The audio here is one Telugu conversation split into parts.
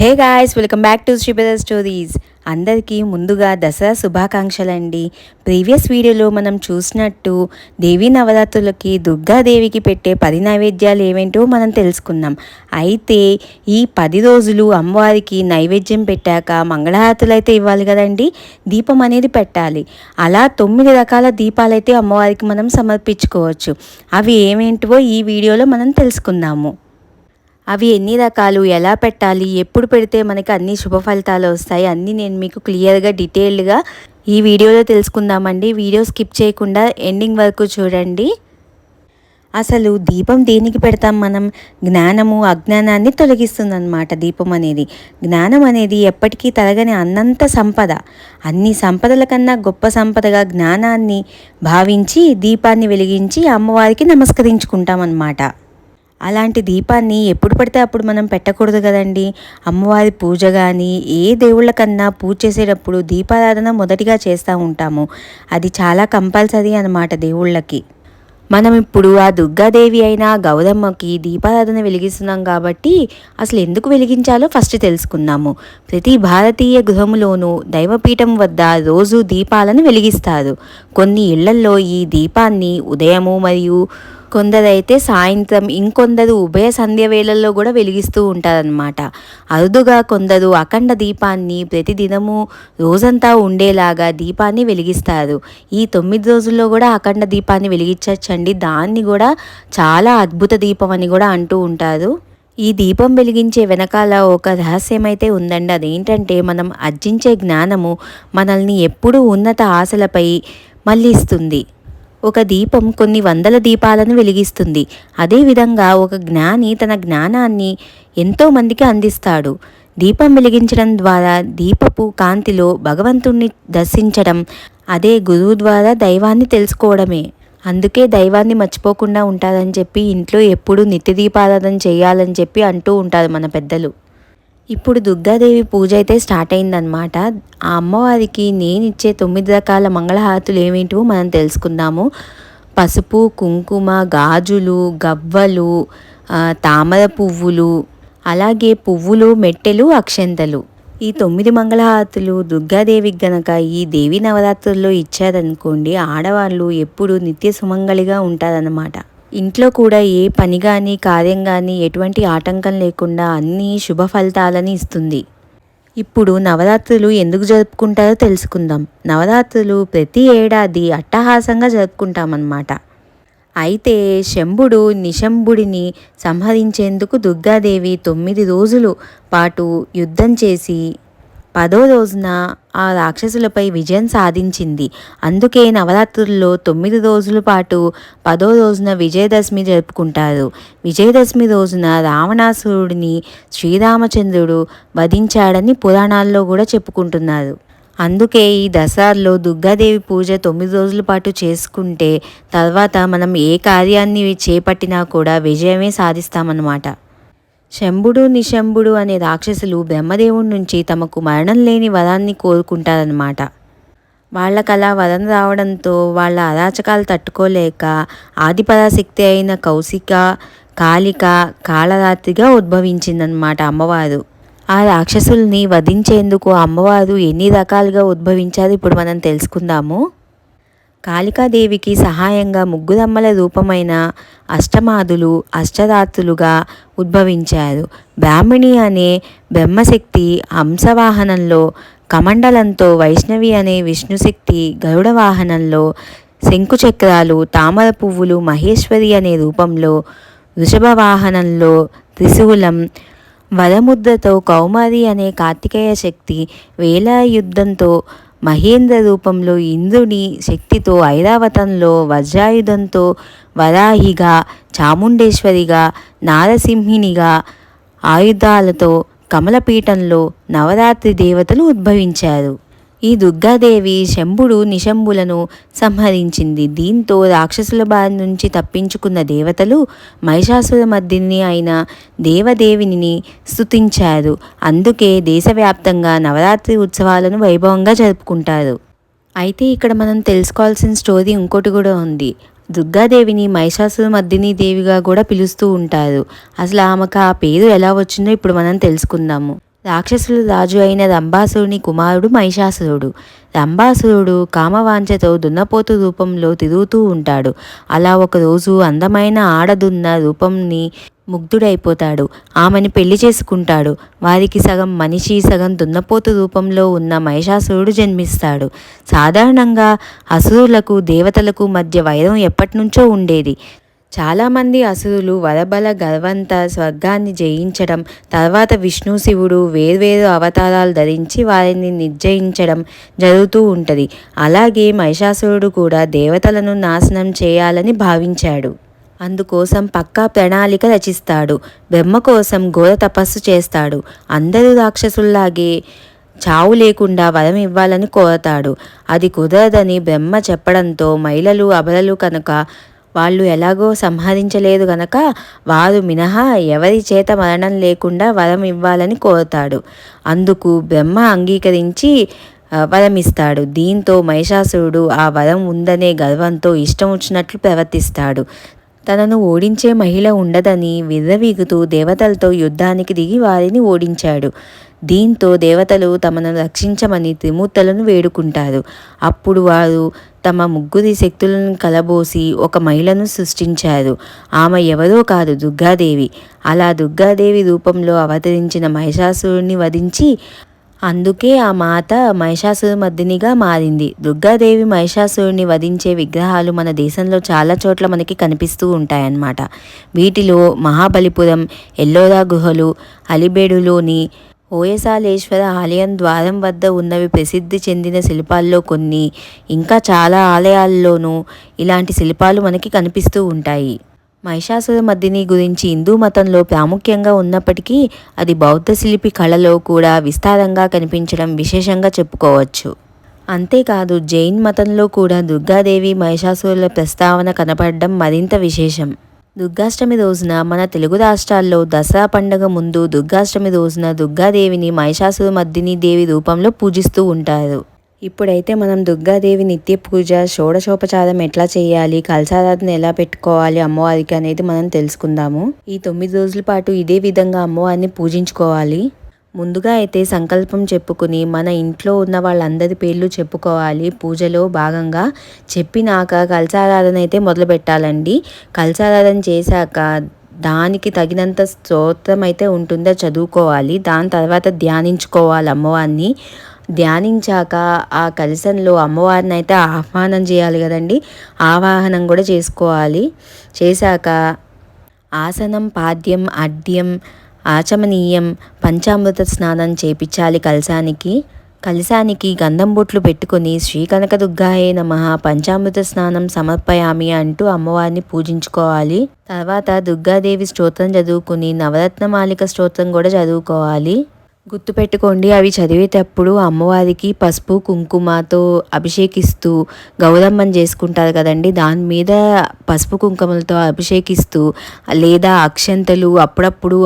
Hey guys welcome back to Sripada stories. అందరికీ ముందుగా దసరా శుభాకాంక్షలండి. ప్రీవియస్ వీడియోలో మనం చూసినట్టు దేవీ నవరాత్రులకి దుర్గాదేవికి పెట్టే పది నైవేద్యాలు ఏమేంటో మనం తెలుసుకున్నాం. అయితే ఈ పది రోజులు అమ్మవారికి నైవేద్యం పెట్టాక మంగళహారతులు అయితే ఇవ్వాలి కదండి. దీపం అనేది పెట్టాలి. అలా తొమ్మిది రకాల దీపాలైతే అమ్మవారికి మనం సమర్పించుకోవచ్చు. అవి ఏమేంటివో ఈ వీడియోలో మనం తెలుసుకుందాము. అవి ఎన్ని రకాలు ఎలా పెట్టాలి ఎప్పుడు పెడితే మనకి అన్ని శుభ ఫలితాలు వస్తాయి అన్నీ నేను మీకు క్లియర్గా డీటెయిల్డ్గా ఈ వీడియోలో తెలుసుకుందామండి. వీడియో స్కిప్ చేయకుండా ఎండింగ్ వరకు చూడండి. అసలు దీపం దేనికి పెడతాం మనం? జ్ఞానము అజ్ఞానాన్ని తొలగిస్తుందన్నమాట దీపం అనేది. జ్ఞానం అనేది ఎప్పటికీ తరగని అన్నంత సంపద. అన్ని సంపదల కన్నా గొప్ప సంపదగా జ్ఞానాన్ని భావించి దీపాన్ని వెలిగించి అమ్మవారికి నమస్కరించుకుంటామన్నమాట. అలాంటి దీపాన్ని ఎప్పుడు పడితే అప్పుడు మనం పెట్టకూడదు కదండి. అమ్మవారి పూజ కానీ ఏ దేవుళ్ళకన్నా పూజ చేసేటప్పుడు దీపారాధన మొదటిగా చేస్తూ ఉంటాము. అది చాలా కంపల్సరీ అనమాట దేవుళ్ళకి. మనం ఇప్పుడు ఆ దుర్గాదేవి అయిన గౌరమ్మకి దీపారాధన వెలిగిస్తున్నాం కాబట్టి అసలు ఎందుకు వెలిగించాలో ఫస్ట్ తెలుసుకుందాము. ప్రతి భారతీయ గృహములోనూ దైవపీఠం వద్ద రోజు దీపాలను వెలిగిస్తారు. కొన్ని ఇళ్ళల్లో ఈ దీపాన్ని ఉదయము మరియు కొందరైతే సాయంత్రం ఇంకొందరు ఉభయ సంధ్య వేళల్లో కూడా వెలిగిస్తూ ఉంటారనమాట అరుదుగా కొందరు అఖండ దీపాన్ని ప్రతిదినము రోజంతా ఉండేలాగా దీపాన్ని వెలిగిస్తారు. ఈ తొమ్మిది రోజుల్లో కూడా అఖండ దీపాన్ని వెలిగించవచ్చండి దాన్ని కూడా చాలా అద్భుత దీపం అని కూడా అంటూ ఉంటారు. ఈ దీపం వెలిగించే వెనకాల ఒక రహస్యమైతే ఉందండి. అదేంటంటే మనం అర్జించే జ్ఞానము మనల్ని ఎప్పుడూ ఉన్నత ఆశలపై మళ్ళిస్తుంది. ఒక దీపం కొన్ని వందల దీపాలను వెలిగిస్తుంది. అదేవిధంగా ఒక జ్ఞాని తన జ్ఞానాన్ని ఎంతోమందికి అందిస్తాడు. దీపం వెలిగించడం ద్వారా దీపపు కాంతిలో భగవంతుణ్ణి దర్శించడం అదే గురువు ద్వారా దైవాన్ని తెలుసుకోవడమే. అందుకే దైవాన్ని మర్చిపోకుండా ఉంటారని చెప్పి ఇంట్లో ఎప్పుడూ నిత్య దీపారాధన చేయాలని చెప్పి అంటూ ఉంటారు మన పెద్దలు. ఇప్పుడు దుర్గాదేవి పూజ అయితే స్టార్ట్ అయిందనమాట ఆ అమ్మవారికి నేను ఇచ్చే తొమ్మిది రకాల మంగళహారతులు ఏమిటో మనం తెలుసుకుందాము. పసుపు కుంకుమ గాజులు గవ్వలు తామర పువ్వులు అలాగే పువ్వులు మెట్టెలు అక్షంతలు. ఈ తొమ్మిది మంగళహారతులు దుర్గాదేవికి గనక ఈ దేవి నవరాత్రుల్లో ఇచ్చారనుకోండి ఆడవాళ్ళు ఎప్పుడు నిత్య సుమంగళిగా ఉంటారన్నమాట. ఇంట్లో కూడా ఏ పని కానీ కార్యం కానీ ఎటువంటి ఆటంకం లేకుండా అన్ని శుభ ఫలితాలని ఇస్తుంది. ఇప్పుడు నవరాత్రులు ఎందుకు జరుపుకుంటారో తెలుసుకుందాం. నవరాత్రులు ప్రతి ఏడాది అట్టహాసంగా జరుపుకుంటామన్నమాట. అయితే శంభుడు నిశంభుడిని సంహరించేందుకు దుర్గాదేవి తొమ్మిది రోజులు పాటు యుద్ధం చేసి పదో రోజున ఆ రాక్షసులపై విజయం సాధించింది. అందుకే నవరాత్రుల్లో తొమ్మిది రోజుల పాటు పదో రోజున విజయదశమి జరుపుకుంటారు. విజయదశమి రోజున రావణాసురుడిని శ్రీరామచంద్రుడు వధించాడని పురాణాల్లో కూడా చెప్పుకుంటున్నారు. అందుకే ఈ దసరాలో దుర్గాదేవి పూజ తొమ్మిది రోజుల పాటు చేసుకుంటే తర్వాత మనం ఏ కార్యాన్ని చేపట్టినా కూడా విజయమే సాధిస్తామన్నమాట. శంభుడు నిశంభుడు అనే రాక్షసులు బ్రహ్మదేవుడి నుంచి తమకు మరణం లేని వరాన్ని కోరుకుంటారనమాట వాళ్ళకలా వరం రావడంతో వాళ్ళ అరాచకాలు తట్టుకోలేక ఆదిపరాశక్తి అయిన కౌశిక కాళిక కాళరాత్రిగా ఉద్భవించిందనమాట అమ్మవారు. ఆ రాక్షసుల్ని వధించేందుకు అమ్మవారు ఎన్ని రకాలుగా ఉద్భవించారు ఇప్పుడు మనం తెలుసుకుందాము. కాళికాదేవికి సహాయంగా ముగ్గురమ్మల రూపమైన అష్టమాదులు అష్టరాత్రులుగా ఉద్భవించారు. బ్రాహ్మిణి అనే బ్రహ్మశక్తి హంసవాహనంలో కమండలంతో వైష్ణవి అనే విష్ణుశక్తి గరుడ వాహనంలో శంకుచక్రాలు తామర పువ్వులు మహేశ్వరి అనే రూపంలో వృషభ వాహనంలో త్రిశూలం వరముద్రతో కౌమారి అనే కార్తికేయ శక్తి వేలాయుద్ధంతో మహేంద్ర రూపంలో ఇంద్రుని శక్తితో ఐరావతంలో వజ్రాయుధంతో వరాహిగా చాముండేశ్వరిగా నారసింహినిగా ఆయుధాలతో కమలపీఠంలో నవరాత్రి దేవతలు ఉద్భవించారు. ఈ దుర్గాదేవి శంభుడు నిశంభులను సంహరించింది. దీంతో రాక్షసుల బారి నుంచి తప్పించుకున్న దేవతలు మహిషాసుర మర్దిని అయిన దేవదేవిని స్తుతించారు. అందుకే దేశవ్యాప్తంగా నవరాత్రి ఉత్సవాలను వైభవంగా జరుపుకుంటారు. అయితే ఇక్కడ మనం తెలుసుకోవాల్సిన స్టోరీ ఇంకోటి కూడా ఉంది. దుర్గాదేవిని మహిషాసుర మర్దిని దేవిగా కూడా పిలుస్తూ ఉంటారు. అసలు ఆమెకు ఆ పేరు ఎలా వచ్చిందో ఇప్పుడు మనం తెలుసుకుందాము. రాక్షసుల రాజు అయిన రంభాసురుని కుమారుడు మహిషాసురుడు. రంభాసురుడు కామవాంఛతో దున్నపోతు రూపంలో తిరుగుతూ ఉంటాడు. అలా ఒకరోజు అందమైన ఆడదున్న రూపంని ముగ్ధుడైపోతాడు. ఆమెని పెళ్ళి చేసుకుంటాడు. వారికి సగం మనిషి సగం దున్నపోతు రూపంలో ఉన్న మహిషాసురుడు జన్మిస్తాడు. సాధారణంగా అసురులకు దేవతలకు మధ్య వైరం ఎప్పటినుంచో ఉండేది. చాలామంది అసురులు వరబల గర్వంత స్వర్గాన్ని జయించడం తర్వాత విష్ణు శివుడు వేర్వేరు అవతారాలు ధరించి వారిని నిర్జయించడం జరుగుతూ ఉంటుంది. అలాగే మహిషాసురుడు కూడా దేవతలను నాశనం చేయాలని భావించాడు. అందుకోసం పక్కా ప్రణాళిక రచిస్తాడు. బ్రహ్మ కోసం ఘోర తపస్సు చేస్తాడు. అందరూ రాక్షసుల్లాగే చావు లేకుండా వరం ఇవ్వాలని కోరతాడు. అది కుదరదని బ్రహ్మ చెప్పడంతో మహిళలు అబలలు కనుక వాళ్ళు ఎలాగో సంహరించలేదు గనక వారు మినహా ఎవరి చేత మరణం లేకుండా వరం ఇవ్వాలని కోరుతాడు. అందుకు బ్రహ్మ అంగీకరించి వరమిస్తాడు. దీంతో మహిషాసురుడు ఆ వరం ఉందనే గర్వంతో ఇష్టం వచ్చినట్లు ప్రవర్తిస్తాడు. తనను ఓడించే మహిళ ఉండదని విర్రవీగుతూ దేవతలతో యుద్ధానికి దిగి వారిని ఓడించాడు. దీంతో దేవతలు తమను రక్షించమని త్రిమూర్తులను వేడుకుంటారు. అప్పుడు వారు తమ ముగ్గురి శక్తులను కలబోసి ఒక మహిళను సృష్టించారు. ఆమె ఎవరో కాదు దుర్గాదేవి. అలా దుర్గాదేవి రూపంలో అవతరించిన మహిషాసురుణ్ణి వధించి అందుకే ఆ మాత మహిషాసురమర్దినిగా మారింది. దుర్గాదేవి మహిషాసురుని వధించే విగ్రహాలు మన దేశంలో చాలా చోట్ల మనకి కనిపిస్తూ ఉంటాయన్నమాట. వీటిలో మహాబలిపురం ఎల్లోరా గుహలు అలిబేడులోని ఓయసాలేశ్వర ఆలయం ద్వారం వద్ద ఉన్నవి ప్రసిద్ధి చెందిన శిల్పాల్లో కొన్ని ఇంకా చాలా ఆలయాల్లోనూ ఇలాంటి శిల్పాలు మనకి కనిపిస్తూ ఉంటాయి. మహిషాసుర మద్దిని గురించి హిందూ మతంలో ప్రాముఖ్యంగా ఉన్నప్పటికీ అది బౌద్ధ శిల్పి కళలో కూడా విస్తారంగా కనిపించడం విశేషంగా చెప్పుకోవచ్చు. అంతేకాదు జైన్ మతంలో కూడా దుర్గాదేవి మహిషాసురుల ప్రస్తావన కనపడడం మరింత విశేషం. దుర్గాష్టమి రోజున మన తెలుగు రాష్ట్రాల్లో దసరా పండుగ ముందు దుర్గాష్టమి రోజున దుర్గాదేవిని మహిషాసురు మద్దిని దేవి రూపంలో పూజిస్తూ ఉంటారు. ఇప్పుడైతే మనం దుర్గాదేవి నిత్య పూజ షోడశోపచారం ఎట్లా చేయాలి కలసారాధన ఎలా పెట్టుకోవాలి అమ్మవారికి అనేది మనం తెలుసుకుందాము. ఈ తొమ్మిది రోజుల పాటు ఇదే విధంగా అమ్మవారిని పూజించుకోవాలి. ముందుగా అయితే సంకల్పం చెప్పుకుని మన ఇంట్లో ఉన్న వాళ్ళందరి పేర్లు చెప్పుకోవాలి. పూజలో భాగంగా చెప్పినాక కలసారాధన అయితే మొదలు పెట్టాలండి కలసారాధన చేశాక దానికి తగినంత స్తోత్రం అయితే ఉంటుందో చదువుకోవాలి. దాని తర్వాత ధ్యానించుకోవాలి అమ్మవారిని. ధ్యానించాక ఆ కలశంలో అమ్మవారిని అయితే ఆహ్వానం చేయాలి కదండి. ఆవాహనం కూడా చేసుకోవాలి. చేశాక ఆసనం పాద్యం అడ్యం ఆచమనీయం పంచామృత స్నానం చేపించాలి కలశానికి. కలశానికి గంధం బొట్లు పెట్టుకుని శ్రీ కనకదుర్గాయే నమ. పంచామృత స్నానం సమర్పయామి అంటూ అమ్మవారిని పూజించుకోవాలి. తర్వాత దుర్గాదేవి స్తోత్రం చదువుకుని నవరత్నమాలిక స్తోత్రం కూడా చదువుకోవాలి. గుర్తుపెట్టుకోండి అవి చదివేటప్పుడు అమ్మవారికి పసుపు కుంకుమతో అభిషేకిస్తూ గౌరమ్మని చేసుకుంటారు కదండి. దాని మీద పసుపు కుంకుమలతో అభిషేకిస్తూ లేదా అక్షంతలు అప్పుడప్పుడు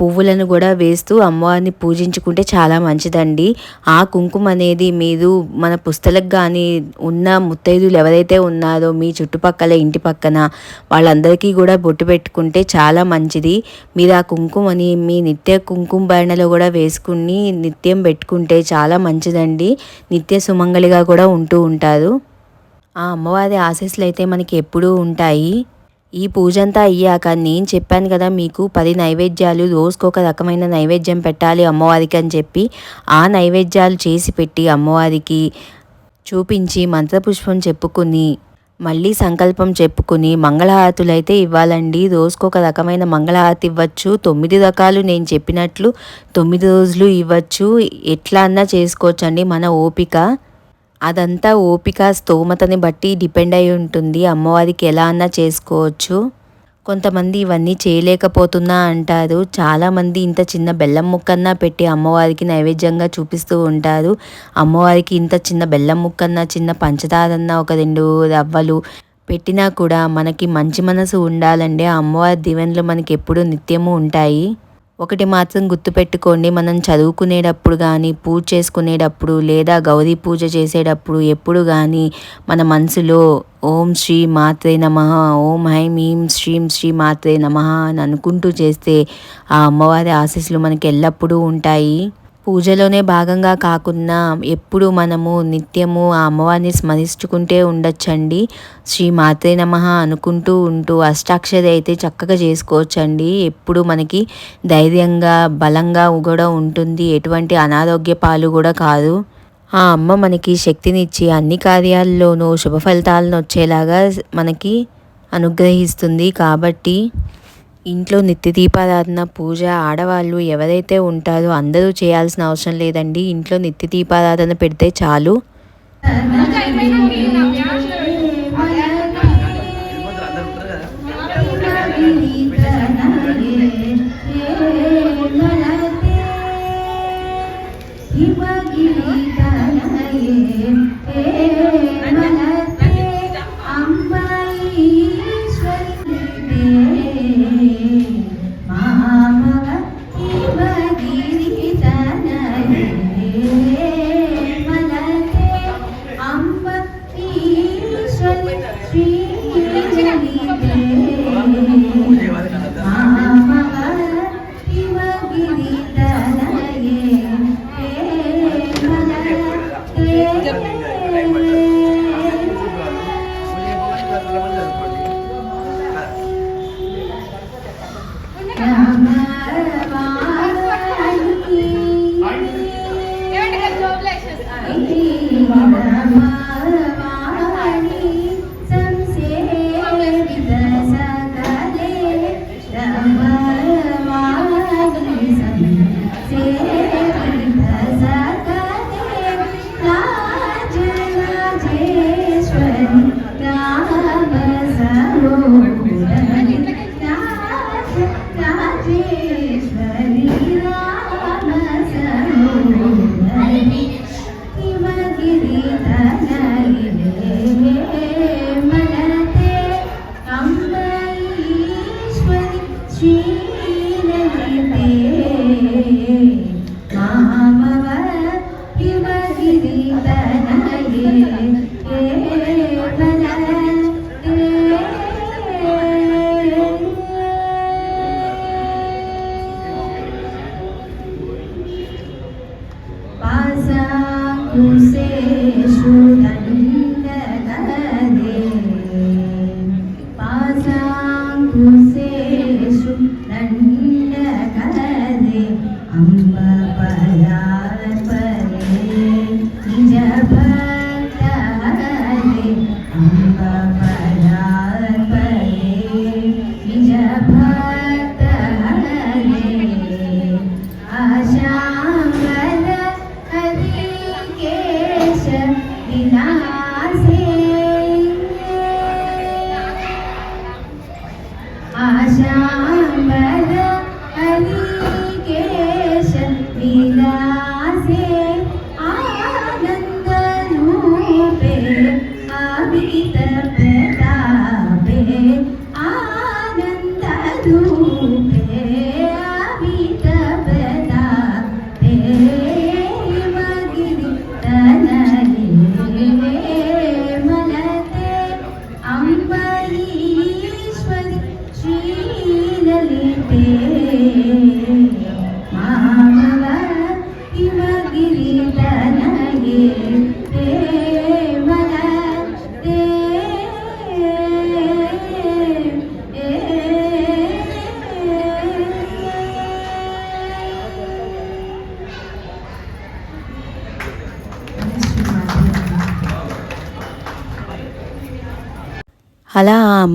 పువ్వులను కూడా వేస్తూ అమ్మవారిని పూజించుకుంటే చాలా మంచిదండి. ఆ కుంకుమ అనేది మీరు మన పుస్తలకు కానీ ఉన్న ముత్తైదులు ఎవరైతే ఉన్నారో మీ చుట్టుపక్కల ఇంటి పక్కన వాళ్ళందరికీ కూడా బొట్టు పెట్టుకుంటే చాలా మంచిది. మీరు ఆ కుంకుమని మీ నిత్య కుంకుమ బయణలో కూడా వేసుకుని నిత్యం పెట్టుకుంటే చాలా మంచిదండి. నిత్య సుమంగళిగా కూడా ఉంటూ ఉంటారు. ఆ అమ్మవారి ఆశీస్సులు అయితే మనకి ఎప్పుడూ ఉంటాయి. ఈ పూజ అంతా అయ్యాక నేను చెప్పాను కదా మీకు పది నైవేద్యాలు రోజుకొక రకమైన నైవేద్యం పెట్టాలి అమ్మవారికి అని చెప్పి. ఆ నైవేద్యాలు చేసి పెట్టి అమ్మవారికి చూపించి మంత్రపుష్పం చెప్పుకుని మళ్ళీ సంకల్పం చెప్పుకుని మంగళహారతులైతే ఇవ్వాలండి. ఇవ్వాలండి రోజుకొక రకమైన మంగళహారతి ఇవ్వచ్చు. తొమ్మిది రకాలు నేను చెప్పినట్లు తొమ్మిది రోజులు ఇవ్వచ్చు. ఎట్లా అన్నా చేసుకోవచ్చండి మన ఓపిక. అదంతా ఓపిక స్తోమతని బట్టి డిపెండ్ అయి ఉంటుంది. అమ్మవారికి ఎలా అన్నా చేసుకోవచ్చు. కొంతమంది ఇవన్నీ చేయలేకపోతున్నా అంటారు. చాలామంది ఇంత చిన్న బెల్లం ముక్కన్నా పెట్టి అమ్మవారికి నైవేద్యంగా చూపిస్తూ ఉంటారు. అమ్మవారికి ఇంత చిన్న బెల్లం ముక్కన్నా చిన్న పంచదారన్నా ఒక రెండు రవ్వలు పెట్టినా కూడా మనకి మంచి మనసు ఉండాలండి అమ్మవారి దీవెనలు మనకి ఎప్పుడూ నిత్యము ఉంటాయి. ఒకటి మాత్రం గుర్తుపెట్టుకోండి. మనం చదువుకునేటప్పుడు కానీ పూజ చేసుకునేటప్పుడు లేదా గౌరీ పూజ చేసేటప్పుడు ఎప్పుడు కానీ మన మనసులో ఓం శ్రీ మాత్రే నమ ఓం హైం ఈం శ్రీం శ్రీ మాత్రే నమ అని అనుకుంటూ చేస్తే ఆ అమ్మవారి ఆశీస్సులు మనకి ఎల్లప్పుడూ ఉంటాయి. పూజలోనే భాగంగా కాకుండా ఎప్పుడు మనము నిత్యము ఆ అమ్మవారిని స్మరించుకుంటే ఉండొచ్చండి. శ్రీ మాతే నమ అనుకుంటూ ఉంటూ అష్టాక్షరి అయితే చక్కగా చేసుకోవచ్చండి. ఎప్పుడు మనకి ధైర్యంగా బలంగా కూడా ఉంటుంది. ఎటువంటి అనారోగ్య పాలు కూడా కాదు. ఆ అమ్మ మనకి శక్తినిచ్చి అన్ని కార్యాల్లోనూ శుభ ఫలితాలను వచ్చేలాగా మనకి అనుగ్రహిస్తుంది. కాబట్టి ఇంట్లో నిత్య దీపారాధన పూజ ఆడవాళ్ళు ఎవరైతే ఉంటారో అందరూ చేయాల్సిన అవసరం లేదండి. ఇంట్లో నిత్య దీపారాధన పెడితే చాలు.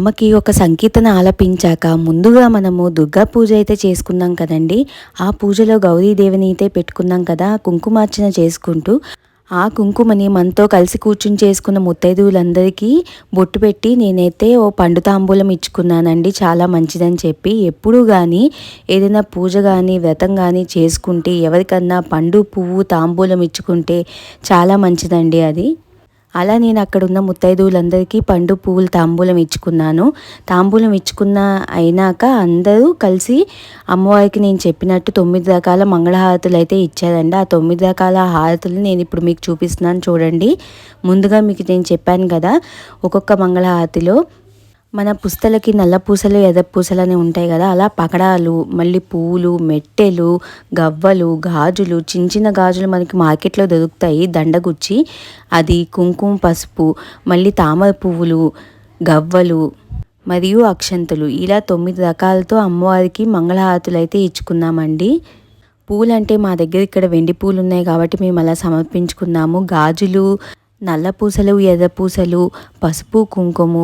అమ్మకి ఒక సంకీర్తన ఆలపించాక ముందుగా మనము దుర్గా పూజ అయితే చేసుకున్నాం కదండి. ఆ పూజలో గౌరీదేవిని అయితే పెట్టుకున్నాం కదా కుంకుమార్చన చేసుకుంటూ. ఆ కుంకుమని మనతో కలిసి కూర్చుని చేసుకున్న ముత్తైదువులందరికీ బొట్టు పెట్టి నేనైతే ఓ పండు తాంబూలం ఇచ్చుకున్నానండి. చాలా మంచిదని చెప్పి ఎప్పుడు కానీ ఏదైనా పూజ కానీ వ్రతం కానీ చేసుకుంటే ఎవరికన్నా పండు పువ్వు తాంబూలం ఇచ్చుకుంటే చాలా మంచిదండి అది. అలా నేను అక్కడ ఉన్న ముత్తైదువులందరికీ పండు పువ్వులు తాంబూలం ఇచ్చుకున్నాను. తాంబూలం ఇచ్చుకున్న అయినాక అందరూ కలిసి అమ్మవారికి నేను చెప్పినట్టు తొమ్మిది రకాల మంగళహారతులు అయితే ఇచ్చారండి. ఆ తొమ్మిది రకాల హారతులు నేను ఇప్పుడు మీకు చూపిస్తున్నాను చూడండి. ముందుగా మీకు నేను చెప్పాను కదా ఒక్కొక్క మంగళహారతిలో మన పుస్తలకి నల్ల పూసలు ఎర్ర పూసలు అని ఉంటాయి కదా అలా పకడాలు మళ్ళీ పువ్వులు మెట్టెలు గవ్వలు గాజులు చిన్న చిన్న గాజులు మనకి మార్కెట్లో దొరుకుతాయి. దండగుచ్చి అది కుంకుమ పసుపు మళ్ళీ తామర పువ్వులు గవ్వలు మరియు అక్షంతలు. ఇలా తొమ్మిది రకాలతో అమ్మవారికి మంగళహారతులు అయితే ఇచ్చుకున్నామండి. పూలు అంటే మా దగ్గర ఇక్కడ వెండి పూలు ఉన్నాయి కాబట్టి మేము అలా సమర్పించుకున్నాము. గాజులు నల్ల పూసలు ఎర్ర పూసలు పసుపు కుంకుమ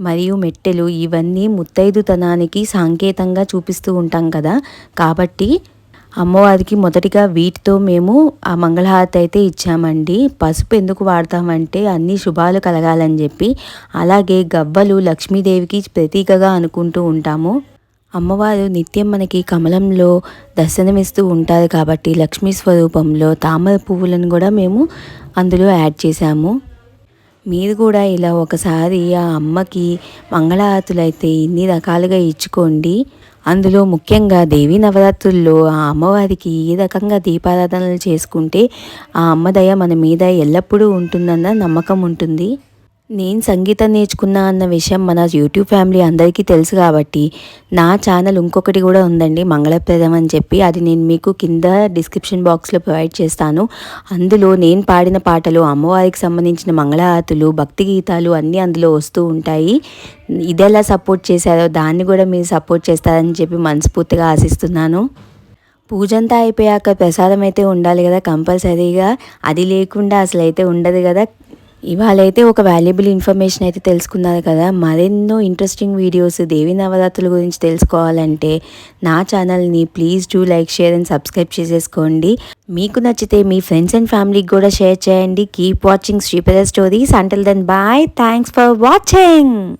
మరియు మెట్టెలు ఇవన్నీ ముత్తైదుతనానికి సాంకేతంగా చూపిస్తూ ఉంటాం కదా. కాబట్టి అమ్మవారికి మొదటిగా వీటితో మేము ఆ మంగళహారతి అయితే ఇచ్చామండి. పసుపు ఎందుకు వాడతామంటే అన్ని శుభాలు కలగాలని చెప్పి. అలాగే గవ్వలు లక్ష్మీదేవికి ప్రతీకగా అనుకుంటూ ఉంటాము. అమ్మవారు నిత్యం మనకి కమలంలో దర్శనమిస్తూ ఉంటారు కాబట్టి లక్ష్మీ స్వరూపంలో తామర పువ్వులను కూడా మేము అందులో యాడ్ చేశాము. మీరు కూడా ఇలా ఒకసారి ఆ అమ్మకి మంగళహారతులు అయితే ఇన్ని రకాలుగా ఇచ్చుకోండి. అందులో ముఖ్యంగా దేవీ నవరాత్రుల్లో ఆ అమ్మవారికి ఈ రకంగా దీపారాధనలు చేసుకుంటే ఆ అమ్మదయ మన మీద ఎల్లప్పుడూ ఉంటుందన్న నమ్మకం ఉంటుంది. నేను సంగీతం నేర్చుకున్నా అన్న విషయం మన యూట్యూబ్ ఫ్యామిలీ అందరికీ తెలుసు కాబట్టి నా ఛానల్ ఇంకొకటి కూడా ఉందండి మంగళప్రదం అని చెప్పి. అది నేను మీకు కింద డిస్క్రిప్షన్ బాక్స్లో ప్రొవైడ్ చేస్తాను. అందులో నేను పాడిన పాటలు అమ్మవారికి సంబంధించిన మంగళహారతులు భక్తి గీతాలు అన్నీ అందులో వస్తూ ఉంటాయి. ఇదెలా సపోర్ట్ చేశారో దాన్ని కూడా మీరు సపోర్ట్ చేస్తారని చెప్పి మనస్ఫూర్తిగా ఆశిస్తున్నాను. పూజంతా అయిపోయాక ప్రసాదం అయితే ఉండాలి కదా కంపల్సరీగా. అది లేకుండా అసలు అయితే ఉండదు కదా. ఇవాళైతే ఒక వాల్యుబుల్ ఇన్ఫర్మేషన్ అయితే తెలుసుకున్నారు కదా. మరెన్నో ఇంట్రెస్టింగ్ వీడియోస్ దేవి నవరాత్రుల గురించి తెలుసుకోవాలంటే నా ఛానల్ని please do like share and subscribe చేసేసుకోండి. మీకు నచ్చితే మీ ఫ్రెండ్స్ అండ్ ఫ్యామిలీకి కూడా షేర్ చేయండి. Keep watching Sripada stories until then bye thanks for watching